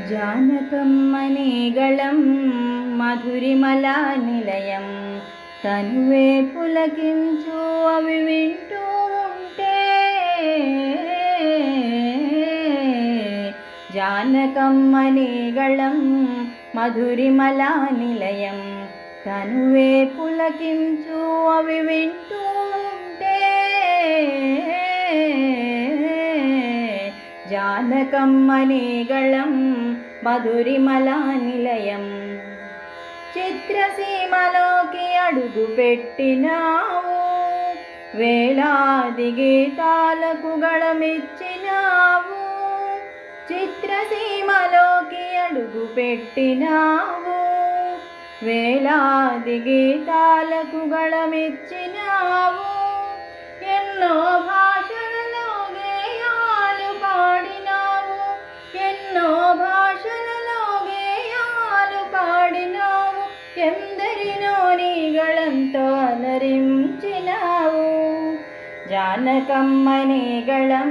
జానకమ్మనేగళం మధురిమలా నిలయం. తనువే పులకించు అవి వింటూ ఉంటే. జానకమ్మనేగళం మధురిమలా నిలయం. తనువే పులకించు అవి జానకమ్మనేగళం మధురిమలా నిలయం చిత్రసీమలోకి అడుగు పెట్టినావు వేలాది గీతాలకు గళమిచ్చినావు చిత్రసీమలోకి అడుగు పెట్టినావు వేలాది గీతాలకు గళమిచ్చినావు పాడినావు ఎందరినో నీగళంతో అలరించినావు జానకమ్మనేగళం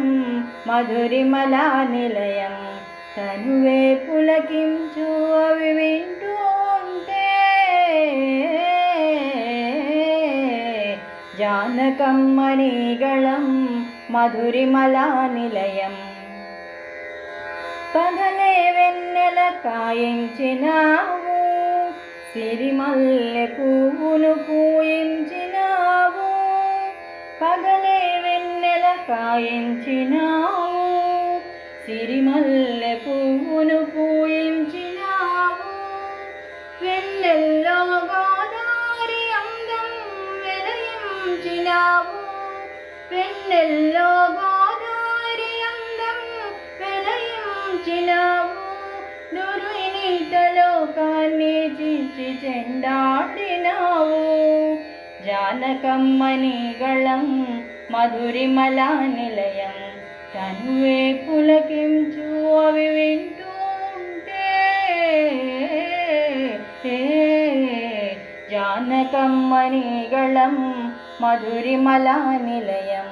మధురిమలా నిలయం. తనువే పులకించు అవి వింటూ ఉంటే జానకమ్మనీగళం మధురిమలా నిలయం. పగలే వెన్నెల కాయించినావు. సిరిమల్లె పువ్వును పూయించినావు. పగలే వెన్నెల కాయించినావు. సిరిమల్లె పువ్వును పూయించినావు. వెన్నెల్లో గోదారి అందం వెలయించినావు. వెన్నెల్లో లోకాన్ని చిచ్చి చెండాడినావు. జానకమ్మనిగళం మధురిమలా నిలయం తన్వే పులకించు అవి వింటూ ఉంటే జానకమ్మనిగళం మధురిమలా నిలయం